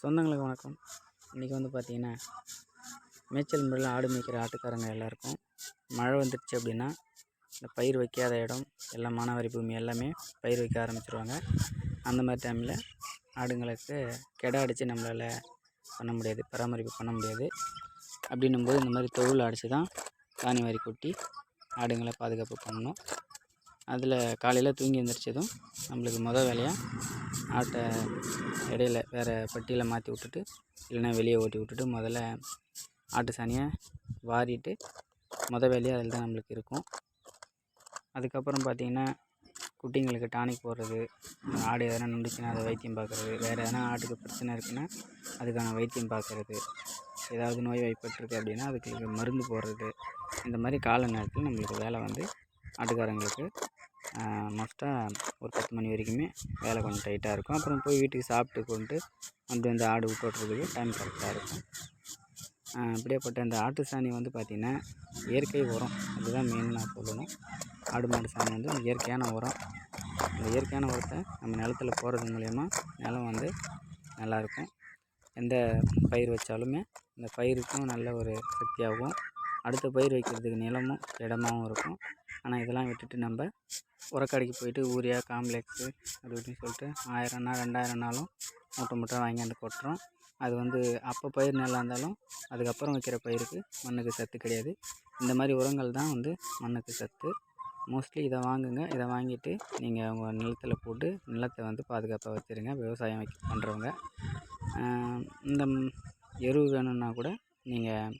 சொந்தங்களுக்கு வணக்கம். இன்றைக்கி வந்து பார்த்திங்கன்னா மேய்ச்சல் முறையில் ஆடு மேய்க்கிற ஆட்டுக்காரங்க எல்லாருக்கும் மழை வந்துடுச்சு அப்படின்னா இந்த பயிர் வைக்காத இடம் எல்லாம் மானாவாரி பூமி எல்லாமே பயிர் வைக்க ஆரம்பிச்சிருவாங்க. அந்த மாதிரி டைமில் ஆடுங்களுக்கு கெடா அடித்து நம்மளால் பண்ண முடியாது பராமரிப்பு பண்ண முடியாது. அப்படின்னும்போது இந்த மாதிரி தொழில் அடித்து தான் தானி வாரி கொட்டி ஆடுங்களை பாதுகாப்பு பண்ணணும். அதில் காலையில் தூங்கி எழுந்திரிச்சதும் நம்மளுக்கு மொதல் வேலையாக ஆட்டை இடையில வேறு பட்டியில் மாற்றி விட்டுட்டு இல்லைன்னா வெளியே ஓட்டி விட்டுட்டு முதல்ல ஆட்டு சாணியை வாரிட்டு மொதல் வேலையாக அதில் தான் நம்மளுக்கு இருக்கும். அதுக்கப்புறம் பார்த்திங்கன்னா குட்டிங்களுக்கு டானிக் போடுறது ஆடு எதனா நொண்டுச்சுன்னா அதை வைத்தியம் பார்க்குறது வேறு எதனா ஆட்டுக்கு பிரச்சனை இருக்குன்னா அதுக்கான வைத்தியம் பார்க்குறது ஏதாவது நோய் வாய்ப்பட்டிருக்கு அப்படின்னா அதுக்கு மருந்து போடுறது இந்த மாதிரி கால நேரத்தில் நம்மளுக்கு வேலை வந்து ஆட்டுக்காரங்களுக்கு மோஸ்ட்டாக ஒரு பத்து மணி வரைக்குமே வேலை கொஞ்சம் டைட்டாக இருக்கும். அப்புறம் போய் வீட்டுக்கு சாப்பிட்டு கொண்டு வந்து இந்த ஆடு விட்டு டைம் கரெக்டாக இருக்கும். இப்படியாப்பட்ட இந்த ஆட்டு சாணி வந்து பார்த்திங்கன்னா இயற்கை உரம். அதுதான் மெயின் நான் சொல்லணும். ஆடு மாடு சாணி வந்து இயற்கையான உரம். அந்த இயற்கையான உரத்தை நம்ம நிலத்துல போடுறது மூலயமா நிலம் வந்து நல்லாயிருக்கும் எந்த பயிர் வச்சாலுமே அந்த பயிருக்கும் நல்ல ஒரு சக்தியாகவும் அடுத்த பயிர் வைக்கிறதுக்கு நிலமும் இடமாவும் இருக்கும். ஆனால் இதெல்லாம் விட்டுட்டு நம்ம உரக்கடைக்கு போயிட்டு யூரியா காம்ப்ளெக்ஸு அப்படி இப்படின்னு சொல்லிட்டு ஆயிரம்னா ரெண்டாயிரம்னாலும் மூட்டை மூட்டை வாங்கியாந்து கொட்டுறோம். அது வந்து அப்போ பயிர் நல்லா இருந்தாலும் அதுக்கப்புறம் வைக்கிற பயிருக்கு மண்ணுக்கு சத்து கிடையாது. இந்த மாதிரி உரங்கள் தான் வந்து மண்ணுக்கு சத்து. மோஸ்ட்லி இதை வாங்குங்க. இதை வாங்கிட்டு நீங்கள் உங்கள் நிலத்தில் போட்டு நிலத்தை வந்து பாதுகாப்பாக வச்சுருங்க. விவசாயம் வைக்க பண்ணுறவங்க இந்த எரு வேணும்னா கூட நீங்கள்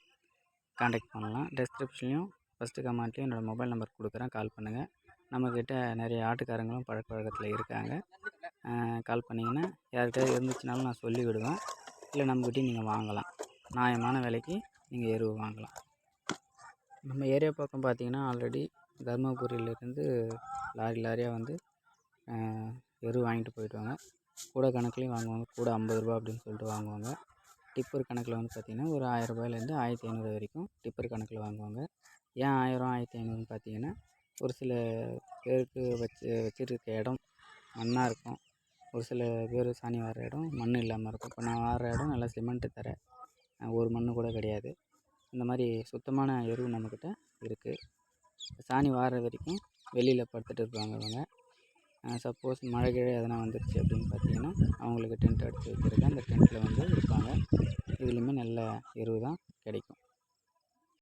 காண்டாக்ட் பண்ணலாம். டெஸ்கிரிப்ஷன்லேயும் ஃபஸ்ட்டு கமெண்ட்லேயும் என்னோடய மொபைல் நம்பர் கொடுக்குறேன். கால் பண்ணுங்கள் நம்மக்கிட்ட நிறைய ஆட்டுக்காரங்களும் பழக்க வழக்கத்தில் இருக்காங்க. கால் பண்ணிங்கன்னா யார்கிட்டயாவது இருந்துச்சுனாலும் நான் சொல்லி விடுவேன். இல்லை நம்மக்கிட்டையும் நீங்கள் வாங்கலாம். நியாயமான விலைக்கு நீங்கள் எருவு வாங்கலாம். நம்ம ஏரியா பக்கம் பார்த்தீங்கன்னா ஆல்ரெடி தருமபுரியிலேருந்து லாரி லாரியாக வந்து எரு வாங்கிட்டு போயிடுவாங்க. கூட கணக்குலேயும் வாங்குவாங்க. கூட ஐம்பது ரூபா அப்படின்னு சொல்லிட்டு வாங்குவாங்க. டிப்பர் கணக்கில் வந்து பார்த்திங்கன்னா ஒரு ஆயிரரூபாயிலேருந்து ஆயிரத்தி ஐநூறு வரைக்கும் டிப்பர் கணக்கில் வாங்குவாங்க. ஏன் ஆயிரம் ஆயிரத்தி ஐநூறுன்னு பார்த்தீங்கன்னா ஒரு சில பேருக்கு வச்சு வச்சுருக்க இடம் மண்ணாக இருக்கும். ஒரு சில பேர் சாணி வார்ற இடம் மண் இல்லாமல் இருக்கும். இப்போ நான் வார்ற இடம் நல்லா சிமெண்ட்டு தரை ஒரு மண் கூட கிடையாது. இந்த மாதிரி சுத்தமான எருவு நம்மக்கிட்ட இருக்குது சாணி வார்ற வரைக்கும் வெளியில் படுத்துகிட்டு இருப்பாங்க அவங்க சப்போஸ் மழை கிழை எதனா வந்துருச்சு அப்படின்னு பார்த்தீங்கன்னா அவங்களுக்கு டென்ட் அடித்து வச்சுருக்கேன் அந்த டென்ட்டில் வந்து இருப்பாங்க. இதுலேயுமே நல்ல எருவு தான்.